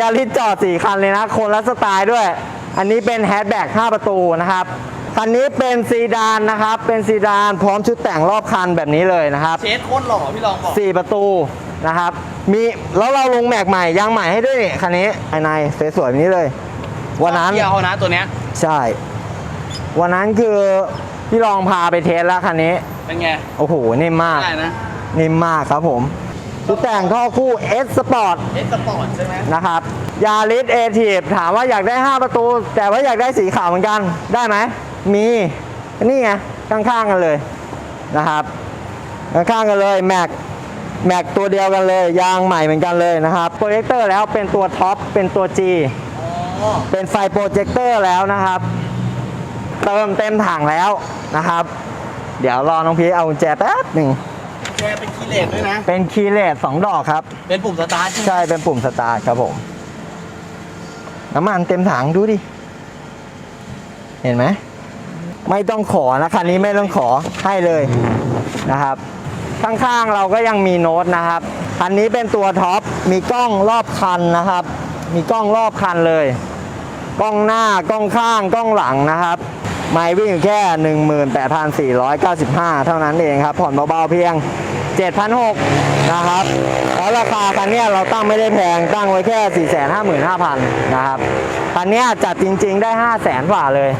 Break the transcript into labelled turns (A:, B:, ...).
A: ยาริสจอดสี่คันเลยนะ คนละสไตล์ด้วย อันนี้เป็นแฮชแบ็ก5ประตูนะครับ คันนี้เป็นซีดานนะครับ เป็นซีดานพร้อมชุดแต่งรอบคันแบบนี้เลยนะครับ
B: เชดโคตรหล่อพี่ลองบอก
A: 4 ประตูนะครับ มีแล้วเราลงแม็กใหม่ยางใหม่ให้ด้วยนี่คันนี้ภายในสวยๆแบบนี้เลย วันนั้น
B: เที่ยวเขานะตัวเนี้ย
A: ใช่ วันนั้นคือพี่ลองพาไปเทสแล้วคันนี้
B: เป็นไง
A: โอ้โหนิ่มมาก
B: ได้นะ
A: นิ่มมากครับผม ชุดแต่งท่อคู่ S Sport
B: เอสปอร์ตใช่ไหม
A: นะครับยาริสเอทีฟถามว่าอยากได้ 5 ประตู แต่ว่าอยากได้สีขาวเหมือนกันได้ไหม มีนี่ไง ข้างๆกันเลยนะครับ ข้างๆกันเลยแม็กแม็กตัวเดียวกันเลย ยางใหม่เหมือนกันเลยนะครับโปรเจคเตอร์แล้วเป็นตัวท็อปเป็นตัว G
B: อ๋อ
A: เป็นไฟโปรเจคเตอร์แล้วนะครับ เติมเต็มถังแล้วนะครับ เดี๋ยวรอน้องพีชเอากุญแจแป๊บหนึ่ง
B: แกเป็นคีย์เลสด้วยนะ
A: เป็นคีย์เลสสองดอกครับ
B: เป็นปุ่มสตาร์ทใช่ไหม
A: ใช่เป็นปุ่มสตาร์ทครับผม น้ำมันเต็มถังดูดิ เห็นไหม ไม่ต้องขอนะคันนี้ไม่ต้องขอให้เลยนะครับ ข้างๆเราก็ยังมีโน้ตนะครับ คันนี้เป็นตัวท็อป มีกล้องรอบคันนะครับ มีกล้องรอบคันเลย กล้องหน้ากล้องข้างกล้องหลังนะครับ ไม่วิ่งอยู่แค่ 18,495 เท่านั้นเองครับผ่อนเบาๆเพียง 7,600นะครับแล้วราคาคันนี้เราตั้งไม่ได้แพงตั้งไว้แค่ 455,000 นะครับคันนี้จัดจริงๆได้ 500,000กว่าเลย